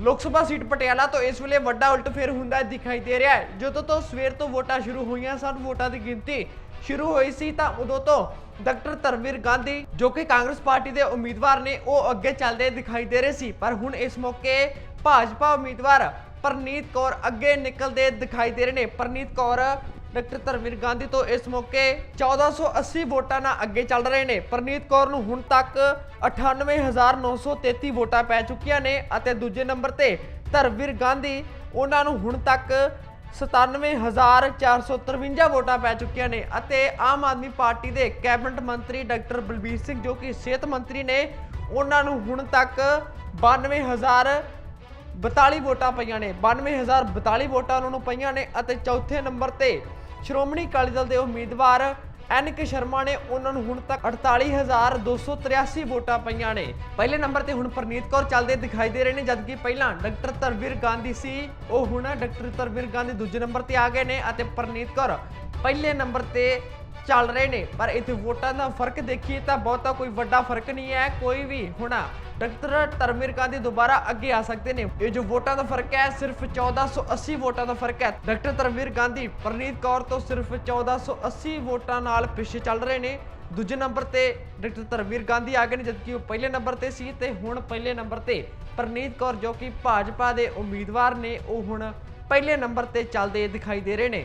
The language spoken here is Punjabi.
ਲੋਕ ਸਭਾ ਸੀਟ ਪਟਿਆਲਾ ਤੋਂ ਇਸ ਵੇਲੇ ਵੱਡਾ ਉਲਟਫੇਰ ਹੁੰਦਾ ਦਿਖਾਈ ਦੇ ਰਿਹਾ ਹੈ। ਜਦੋਂ ਤੋਂ ਸਵੇਰ ਤੋਂ ਵੋਟਾਂ ਸ਼ੁਰੂ ਹੋਈਆਂ ਸਨ, ਵੋਟਾਂ ਦੀ ਗਿਣਤੀ ਸ਼ੁਰੂ ਹੋਈ ਸੀ ਤਾਂ ਉਦੋਂ ਤੋਂ ਡਾਕਟਰ ਧਰਮਵੀਰ ਗਾਂਧੀ ਜੋ ਕਿ ਕਾਂਗਰਸ ਪਾਰਟੀ ਦੇ ਉਮੀਦਵਾਰ ਨੇ, ਉਹ ਅੱਗੇ ਚੱਲਦੇ ਦਿਖਾਈ ਦੇ ਰਹੇ ਸੀ। ਪਰ ਹੁਣ ਇਸ ਮੌਕੇ ਭਾਜਪਾ ਉਮੀਦਵਾਰ ਪਰਨੀਤ ਕੌਰ ਅੱਗੇ ਨਿਕਲਦੇ ਦਿਖਾਈ ਦੇ ਰਹੇ ਨੇ। ਪਰਨੀਤ ਕੌਰ ਡਾਕਟਰ ਧਰਮਵੀਰ ਗਾਂਧੀ ਤੋਂ ਇਸ ਮੌਕੇ 1480 ਵੋਟਾਂ ਨਾਲ ਅੱਗੇ ਚੱਲ ਰਹੇ ਨੇ। ਪਰਨੀਤ ਕੌਰ ਨੂੰ ਹੁਣ ਤੱਕ 98933 ਵੋਟਾਂ ਪੈ ਚੁੱਕੀਆਂ ਨੇ ਅਤੇ ਦੂਜੇ ਨੰਬਰ ਤੇ ਧਰਮਵੀਰ ਗਾਂਧੀ ਉਹਨਾਂ ਨੂੰ ਹੁਣ ਤੱਕ 97453 ਵੋਟਾਂ ਪੈ ਚੁੱਕੀਆਂ ਨੇ ਅਤੇ ਆਮ ਆਦਮੀ ਪਾਰਟੀ ਦੇ ਕੈਬਨਿਟ ਮੰਤਰੀ ਡਾਕਟਰ ਬਲਬੀਰ ਸਿੰਘ ਜੋ ਕਿ ਸਿਹਤ ਮੰਤਰੀ ਨੇ, ਉਹਨਾਂ ਨੂੰ ਹੁਣ ਤੱਕ 92000 42 ਵੋਟਾਂ ਪਈਆਂ ਨੇ। 92042 ਵੋਟਾਂ ਉਹਨਾਂ ਨੂੰ ਪਈਆਂ ਨੇ ਅਤੇ ਚੌਥੇ ਨੰਬਰ ਤੇ ਸ਼੍ਰੋਮਣੀ ਅਕਾਲੀ ਦਲ ਦੇ ਉਮੀਦਵਾਰ ਐਨ ਕੇ ਸ਼ਰਮਾ ਨੇ ਉਹਨਾਂ ਨੂੰ ਹੁਣ ਤੱਕ 48283 ਵੋਟਾਂ ਪਈਆਂ ਨੇ। ਪਹਿਲੇ ਨੰਬਰ ਤੇ ਹੁਣ ਪ੍ਰਨੀਤ ਕੌਰ ਚੱਲਦੇ ਦਿਖਾਈ ਦੇ ਰਹੇ ਨੇ, ਜਦਕਿ ਪਹਿਲਾਂ ਡਾਕਟਰ ਧਰਮਵੀਰ ਗਾਂਧੀ ਸੀ, ਉਹ ਹੁਣ ਡਾਕਟਰ ਧਰਮਵੀਰ ਗਾਂਧੀ ਦੂਜੇ ਨੰਬਰ ਤੇ ਆ ਗਏ ਨੇ ਅਤੇ ਪ੍ਰਨੀਤ ਕੌਰ ਪਹਿਲੇ ਨੰਬਰ ਤੇ ਚੱਲ ਰਹੇ ਨੇ। ਪਰ ਇੱਥੇ ਵੋਟਾਂ ਦਾ ਫ਼ਰਕ ਦੇਖੀਏ ਤਾਂ ਬਹੁਤਾ ਕੋਈ ਵੱਡਾ ਫ਼ਰਕ ਨਹੀਂ ਹੈ, ਕੋਈ ਵੀ ਹੁਣ ਡਾਕਟਰ ਧਰਮਵੀਰ ਗਾਂਧੀ ਦੁਬਾਰਾ ਅੱਗੇ ਆ ਸਕਦੇ ਨੇ। ਇਹ ਜੋ ਵੋਟਾਂ ਦਾ ਫ਼ਰਕ ਹੈ, ਸਿਰਫ 1480 ਵੋਟਾਂ ਦਾ ਫ਼ਰਕ ਹੈ। ਡਾਕਟਰ ਧਰਮਵੀਰ ਗਾਂਧੀ ਪ੍ਰਨੀਤ ਕੌਰ ਤੋਂ ਸਿਰਫ 1480 ਵੋਟਾਂ ਨਾਲ ਪਿੱਛੇ ਚੱਲ ਰਹੇ ਨੇ। ਦੂਜੇ ਨੰਬਰ ਤੇ ਡਾਕਟਰ ਧਰਮਵੀਰ ਗਾਂਧੀ ਆ ਗਏ ਨੇ, ਜਦਕਿ ਉਹ ਪਹਿਲੇ ਨੰਬਰ ਤੇ ਸੀ ਤੇ ਹੁਣ ਪਹਿਲੇ ਨੰਬਰ ਤੇ ਪ੍ਰਨੀਤ ਕੌਰ ਜੋ ਕਿ ਭਾਜਪਾ ਦੇ ਉਮੀਦਵਾਰ ਨੇ, ਉਹ ਹੁਣ ਪਹਿਲੇ ਨੰਬਰ ਤੇ ਚੱਲਦੇ ਦਿਖਾਈ ਦੇ ਰਹੇ ਨੇ।